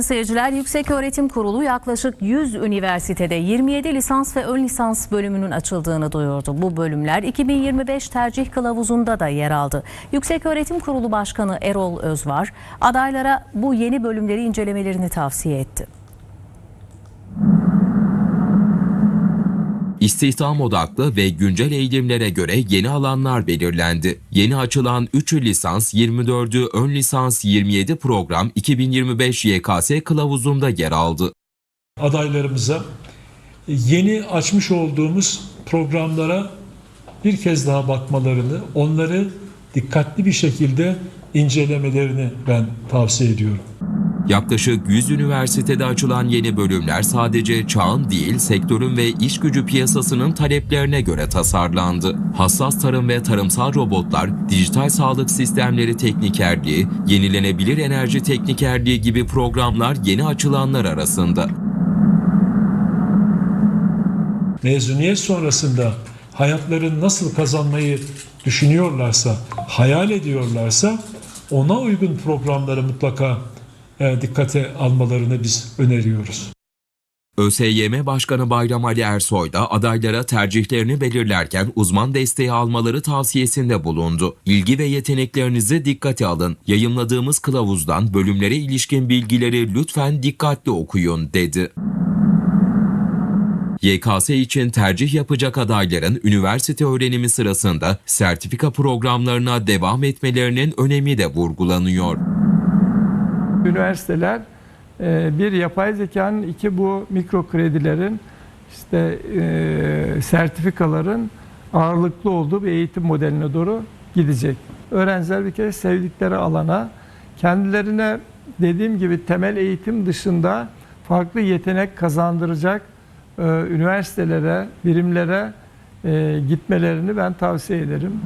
sayın seyirciler. Yüksek Öğretim Kurulu yaklaşık 100 üniversitede 27 lisans ve ön lisans bölümünün açıldığını duyurdu. Bu bölümler 2025 tercih kılavuzunda da yer aldı. Yüksek Öğretim Kurulu Başkanı Erol Özvar adaylara bu yeni bölümleri incelemelerini tavsiye etti. İstihdam odaklı ve güncel eğilimlere göre yeni alanlar belirlendi. Yeni açılan 3'ü lisans, 24'ü ön lisans, 27 program 2025 YKS kılavuzunda yer aldı. adaylarımıza yeni açmış olduğumuz programlara bir kez daha bakmalarını, onları dikkatli bir şekilde incelemelerini ben tavsiye ediyorum. Yaklaşık 100 üniversitede açılan yeni bölümler sadece çağın değil, sektörün ve iş gücü piyasasının taleplerine göre tasarlandı. Hassas tarım ve tarımsal robotlar, dijital sağlık sistemleri teknikerliği, yenilenebilir enerji teknikerliği gibi programlar yeni açılanlar arasında. Mezuniyet sonrasında hayatlarını nasıl kazanmayı düşünüyorlarsa, hayal ediyorlarsa ona uygun programları mutlaka dikkate almalarını biz öneriyoruz. ÖSYM Başkanı Bayram Ali Ersoy da adaylara tercihlerini belirlerken uzman desteği almaları tavsiyesinde bulundu. İlgi ve yeteneklerinizi dikkate alın. Yayımladığımız kılavuzdan bölümlere ilişkin bilgileri lütfen dikkatli okuyun dedi. YKS için tercih yapacak adayların üniversite öğrenimi sırasında sertifika programlarına devam etmelerinin önemi de vurgulanıyor. Üniversiteler e, bir yapay zekanın, iki bu mikro kredilerin, işte e, sertifikaların ağırlıklı olduğu bir eğitim modeline doğru gidecek. Öğrenciler bir kere sevdikleri alana kendilerine dediğim gibi temel eğitim dışında farklı yetenek kazandıracak e, üniversitelere, birimlere gitmelerini ben tavsiye ederim.